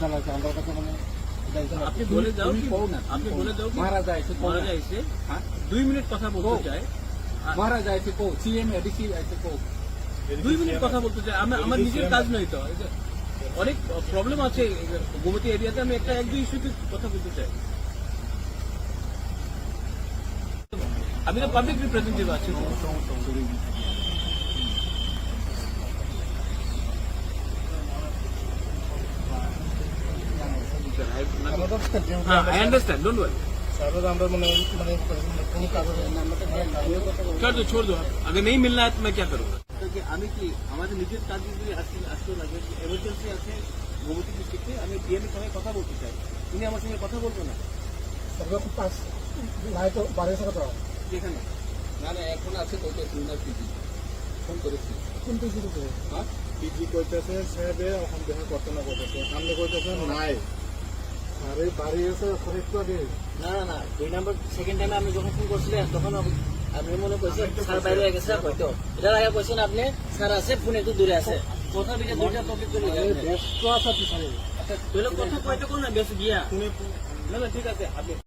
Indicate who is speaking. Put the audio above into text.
Speaker 1: জানাইছে আমার কাছে মানে
Speaker 2: আপনি বলে দাও আপনি বলে দাও
Speaker 1: হ্যাঁ?
Speaker 2: দুই মিনিট কথা বলতে চাই
Speaker 1: মহারাজা এসে কো সিএম এডিসি এসে কো
Speaker 2: দুই মিনিট কথা বলতে চাই আমি আমার নিজের কাজ নয় তো। অনেক প্রবলেম আছে গোমতী এরিয়াতে আমি একটা এক দুই ইস্যুতে কথা বলতে চাই। আমি তো পাবলিক রিপ্রেজেন্টেটিভ আছি। আন্ডারস্ট্যান্ড ডোন্ট ওয়ারি
Speaker 1: আমরা মানে মানে কোনো কাজ
Speaker 2: छोड़ दो छोड़ दो अगर नहीं मिलना है तो मैं क्या करूँगा আমি কি আমাদের নিজের কাজ যদি আসতে আসতে লাগে এমার্জেন্সি আছে গোমতী ডিস্ট্রিক্টে আমি ডিএমের সঙ্গে কথা বলতে চাই উনি আমার সঙ্গে কথা বলবো না
Speaker 1: সর্বপ্রথম পাস নাই তো বাড়ি সাথে তো
Speaker 2: যেখানে
Speaker 1: না না এখন আছে তো তো সিনিয়র পিজি ফোন করেছি কোন পিজি তো হ্যাঁ
Speaker 3: পিজি কইতেছে সাহেবে এখন দেখা করতে না করতেছে সামনে কইতেছে নাই আরে বাড়ি এসে একটু আগে।
Speaker 4: না না না দুই নাম্বার সেকেন্ড টাইমে আপনি যখন ফোন করছিলেন তখন আপ- আপনি মনে করছেন স্যার বাইরে হয়ে গেছে হয়তো। এটার আগে কইছেন আপনি স্যার আছে ফোন একটু দূরে আছে। কথা বিটা দুইটা টপিক করে
Speaker 1: ব্যস্ত আছে পিছনে
Speaker 4: কথা কয়টা কোন না বেশ গিয়া?
Speaker 2: না ঠিক আছে আপনি